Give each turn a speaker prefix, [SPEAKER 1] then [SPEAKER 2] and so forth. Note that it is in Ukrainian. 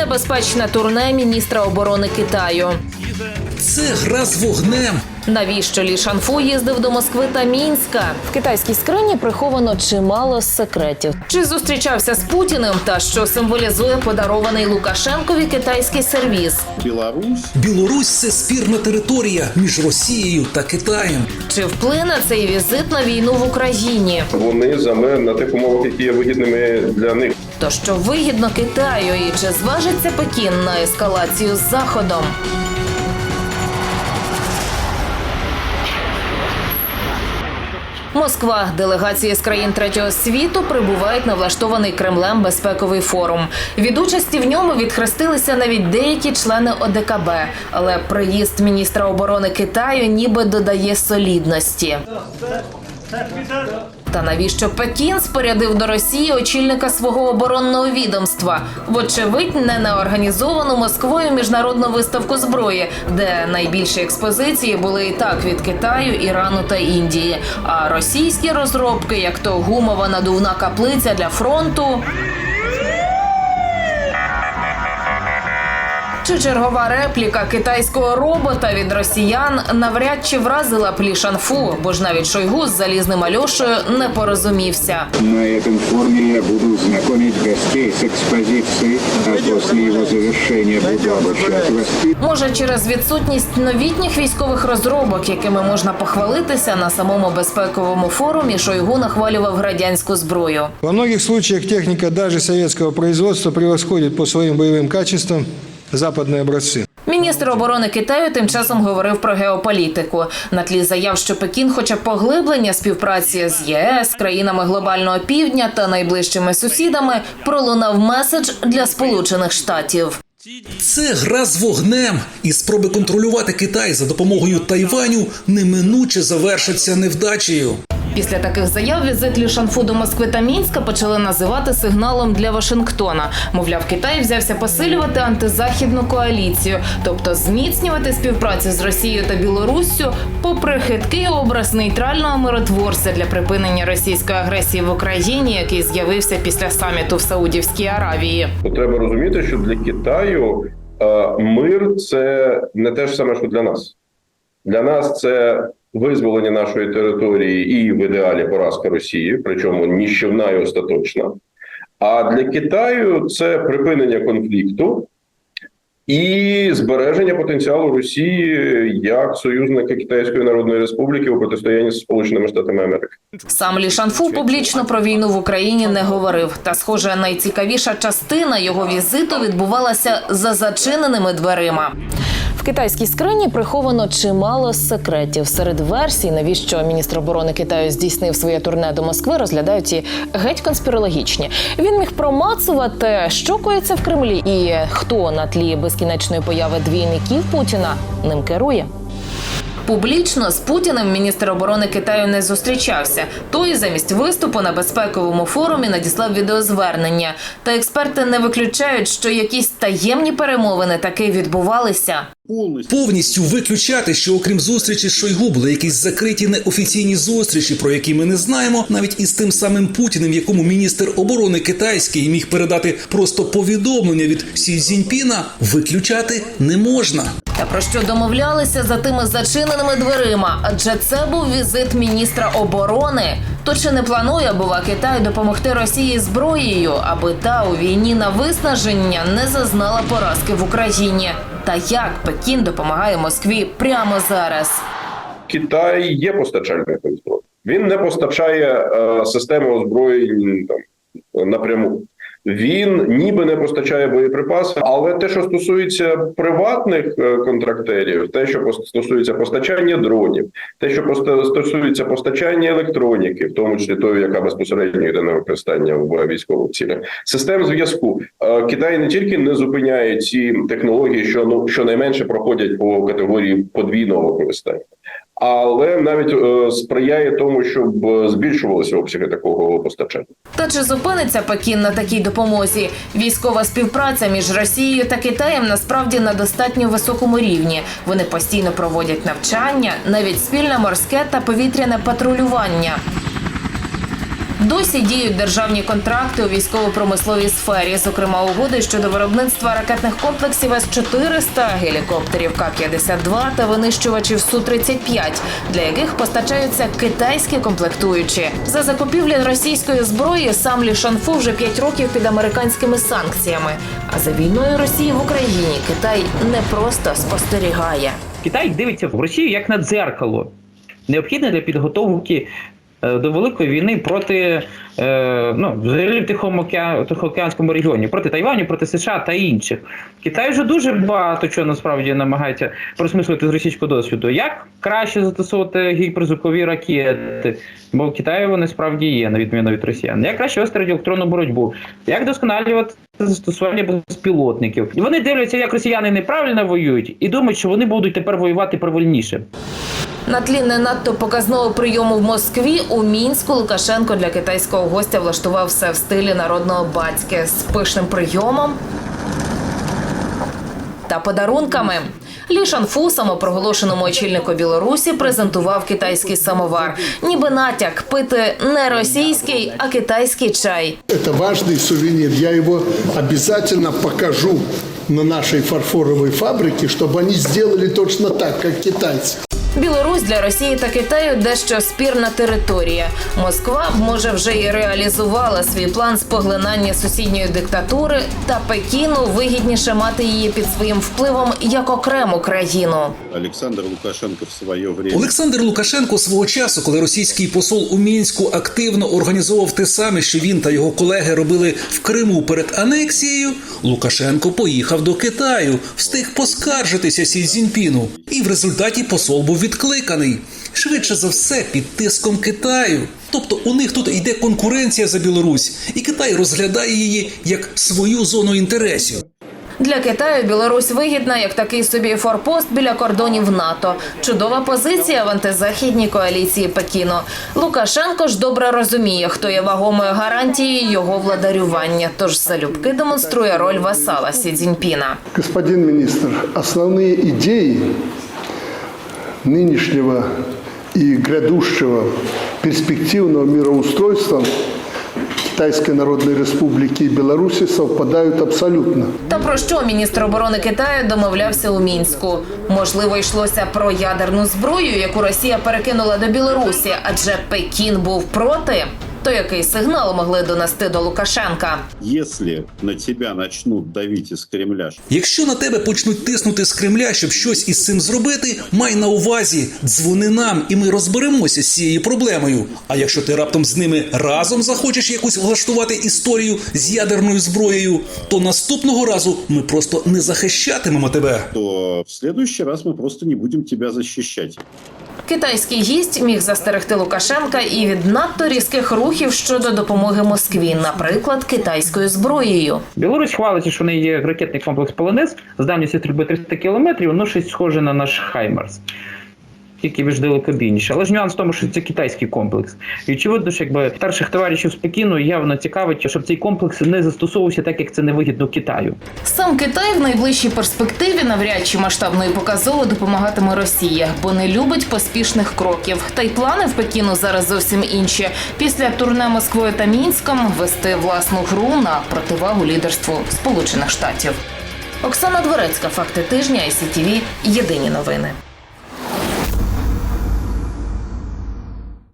[SPEAKER 1] Небезпечне турне міністра оборони Китаю.
[SPEAKER 2] Це гра з вогнем.
[SPEAKER 1] Навіщо Лі Шанфу їздив до Москви та Мінська? В китайській скрині приховано чимало секретів. Чи зустрічався з Путіним та що символізує подарований Лукашенкові китайський сервіз?
[SPEAKER 3] Білорусь
[SPEAKER 2] Білорусь це спірна територія між Росією та Китаєм.
[SPEAKER 1] Чи вплине цей візит на війну в Україні?
[SPEAKER 3] вони за мир на тих умовах, які є вигідними для них.
[SPEAKER 1] То що вигідно Китаю і чи зважиться Пекін на ескалацію з заходом? Москва, делегації з країн третього світу прибувають на влаштований Кремлем безпековий форум. Від участі в ньому відхрестилися навіть деякі члени ОДКБ. Але приїзд міністра оборони Китаю ніби додає солідності. Та навіщо Пекін спорядив до Росії очільника свого оборонного відомства? Вочевидь, не на організовану Москвою міжнародну виставку зброї, де найбільші експозиції були і так від Китаю, Ірану та Індії. А російські розробки, як то гумова надувна каплиця для фронту. Чи чергова репліка китайського робота від росіян навряд чи вразила б Лі Шанфу, бо ж навіть Шойгу з залізним Альошею не порозумівся.
[SPEAKER 4] На этом форуме я буду знакомить гостей с экспозицией, а после его завершения буду обучать воспитанников.
[SPEAKER 1] Може, через відсутність новітніх військових розробок, якими можна похвалитися на самому безпековому форумі, Шойгу нахвалював радянську зброю.
[SPEAKER 5] Во многих случаях техника даже советского производства превосходит по своим боевым качествам западные образцы.
[SPEAKER 1] Міністр оборони Китаю тим часом говорив про геополітику на тлі заяв, що Пекін хоче поглиблення співпраці з ЄС, країнами глобального півдня та найближчими сусідами. Пролунав меседж для Сполучених Штатів.
[SPEAKER 2] Це гра з вогнем, і спроби контролювати Китай за допомогою Тайваню неминуче завершаться невдачею.
[SPEAKER 1] Після таких заяв візит Лі Шанфу до Москви та Мінська почали називати сигналом для Вашингтона. Мовляв, Китай взявся посилювати антизахідну коаліцію, тобто зміцнювати співпрацю з Росією та Білоруссю, попри хиткий образ нейтрального миротворця для припинення російської агресії в Україні, який з'явився після саміту в Саудівській Аравії.
[SPEAKER 3] Треба розуміти, що для Китаю е, мир це не те ж саме, що для нас. Для нас це визволення нашої території і в ідеалі поразка Росії, причому ніщівна і остаточна. А для Китаю це припинення конфлікту і збереження потенціалу Росії як союзника Китайської Народної Республіки у протистоянні з Сполученими Штатами Америки.
[SPEAKER 1] Сам Лі Шанфу публічно про війну в Україні не говорив. Та, схоже, найцікавіша частина його візиту відбувалася за зачиненими дверима. В китайській скрині приховано чимало секретів. Серед версій, навіщо міністр оборони Китаю здійснив своє турне до Москви, розглядають і геть конспірологічні. Він міг промацувати, що коїться в Кремлі, і хто на тлі безкінечної появи двійників Путіна ним керує. Публічно з Путіним міністр оборони Китаю не зустрічався. Той замість виступу на безпековому форумі надіслав відеозвернення. Та експерти не виключають, що якісь таємні перемовини таки відбувалися.
[SPEAKER 2] Повністю виключати, що окрім зустрічі з Шойгу були якісь закриті неофіційні зустрічі, про які ми не знаємо, навіть із тим самим Путіним, якому міністр оборони китайський міг передати просто повідомлення від Сі Цзіньпіна, виключати не можна.
[SPEAKER 1] Та про що домовлялися за тими зачиненими дверима? Адже це був візит міністра оборони. То чи не планує, бува, Китай допомогти Росії зброєю, аби та у війні на виснаження не зазнала поразки в Україні? Та як Пекін допомагає Москві прямо зараз?
[SPEAKER 3] Китай є постачальником зброї. Він не постачає е, систему озброєнь там напряму. Він ніби не постачає боєприпаси, але те, що стосується приватних е, контрактерів, те, що стосується постачання дронів, те, що стосується постачання електроніки, в тому числі тої, яка безпосередньо йде на використання в військових цілях, систем зв'язку, Е, Китай не тільки не зупиняє ці технології, що ну щонайменше проходять по категорії подвійного використання. Але навіть е, сприяє тому, щоб е, збільшувалися обсяги такого постачання.
[SPEAKER 1] Та чи зупиниться Пекін на такій допомозі? Військова співпраця між Росією та Китаєм насправді на достатньо високому рівні. Вони постійно проводять навчання, навіть спільне морське та повітряне патрулювання. Досі діють державні контракти у військово-промисловій сфері, зокрема угоди щодо виробництва ракетних комплексів С-400, гелікоптерів К-52 та винищувачів Су-35, для яких постачаються китайські комплектуючі. За закупівлі російської зброї сам Лі Шанфу вже 5 років під американськими санкціями. А за війною Росії в Україні Китай не просто спостерігає.
[SPEAKER 6] Китай дивиться в Росію як на дзеркало, необхідне для підготовки до великої війни проти е, ну, взагалі в Тихоокеанському регіоні, проти Тайваню, проти США та інших. Китай вже дуже багато чого насправді намагається просмислити з російського досвіду. Як краще застосовувати гіперзвукові ракети? Бо в Китаї вони справді є, на відміну від росіян. Як краще вести радіоелектронну боротьбу? Як досконалювати застосування безпілотників? І вони дивляться, як росіяни неправильно воюють, і думають, що вони будуть тепер воювати правильніше.
[SPEAKER 1] На тлі не надто показного прийому в Москві у мінську Лукашенко для китайського гостя влаштував все в стилі народного батьки з пишним прийомом та подарунками. Лі Шанфу, самопроголошеному очільнику Білорусі, презентував китайський самовар, ніби натяк пити не російський, а китайський чай.
[SPEAKER 7] Это важный сувенир. Я его обязательно покажу на нашей фарфоровой фабрике, чтобы они сделали точно так, как китайцы.
[SPEAKER 1] Білорусь для Росії та Китаю дещо спірна територія. Москва може вже і реалізувала свій план з поглинання сусідньої диктатури, та Пекіну вигідніше мати її під своїм впливом як окрему країну.
[SPEAKER 8] Александр Лукашенко в свое время
[SPEAKER 2] Олександр Лукашенко свого часу, коли російський посол у мінську активно організовував те саме, що він та його колеги робили в Криму перед анексією, Лукашенко поїхав до Китаю, встиг поскаржитися Сі Цзіньпіну. І в результаті посол був відкликаний. Швидше за все під тиском Китаю. Тобто у них тут йде конкуренція за Білорусь, і Китай розглядає її як свою зону інтересів.
[SPEAKER 1] Для Китаю Білорусь вигідна як такий собі форпост біля кордонів НАТО. Чудова позиція в антизахідній коаліції Пекіну. Лукашенко ж добре розуміє, хто є вагомою гарантією його владарювання. Тож залюбки демонструє роль васала Сі Цзіньпіна.
[SPEAKER 7] Господин министр, основные идеи нынешнего и грядущего перспективного мироустройства Китайской Народной Республики и Беларуси совпадают абсолютно.
[SPEAKER 1] Та про що міністр оборони Китаю домовлявся у мінську? Можливо, йшлося про ядерну зброю, яку Росія перекинула до Білорусі, адже Пекін був проти. То який сигнал могли донести до Лукашенка?
[SPEAKER 8] если на тебя начнут давить из Кремля,
[SPEAKER 2] Якщо на тебе почнуть тиснути з Кремля, щоб щось із цим зробити, май на увазі, дзвони нам, і ми розберемося з цією проблемою. А якщо ти раптом з ними разом захочеш якусь влаштувати історію з ядерною зброєю, то наступного разу ми просто не захищатимемо тебе.
[SPEAKER 8] то в следующий раз мы просто не будем тебя защищать.
[SPEAKER 1] Китайський гість міг застерегти Лукашенка і від надто різких рухів щодо допомоги Москві, наприклад, китайською зброєю.
[SPEAKER 6] Білорусь хвалиться, що в неї є ракетний комплекс Полонез з давністю стрільби 300 кілометрів, ну щось схоже на наш Хаймарс. Тільки більш далекобійніше. Але ж нюанс в тому, що це китайський комплекс. І очевидно, що якби старших товаришів з Пекіну явно цікавить, щоб цей комплекс не застосовувався так, як це невигідно Китаю.
[SPEAKER 1] Сам Китай в найближчій перспективі навряд чи масштабно і показово допомагатиме Росії, бо не любить поспішних кроків. Та й плани в Пекіну зараз зовсім інші. Після турне Москвою та Мінськом вести власну гру на противагу лідерству Сполучених Штатів. Оксана Дворецька, факти тижня, ICTV, Єдині новини.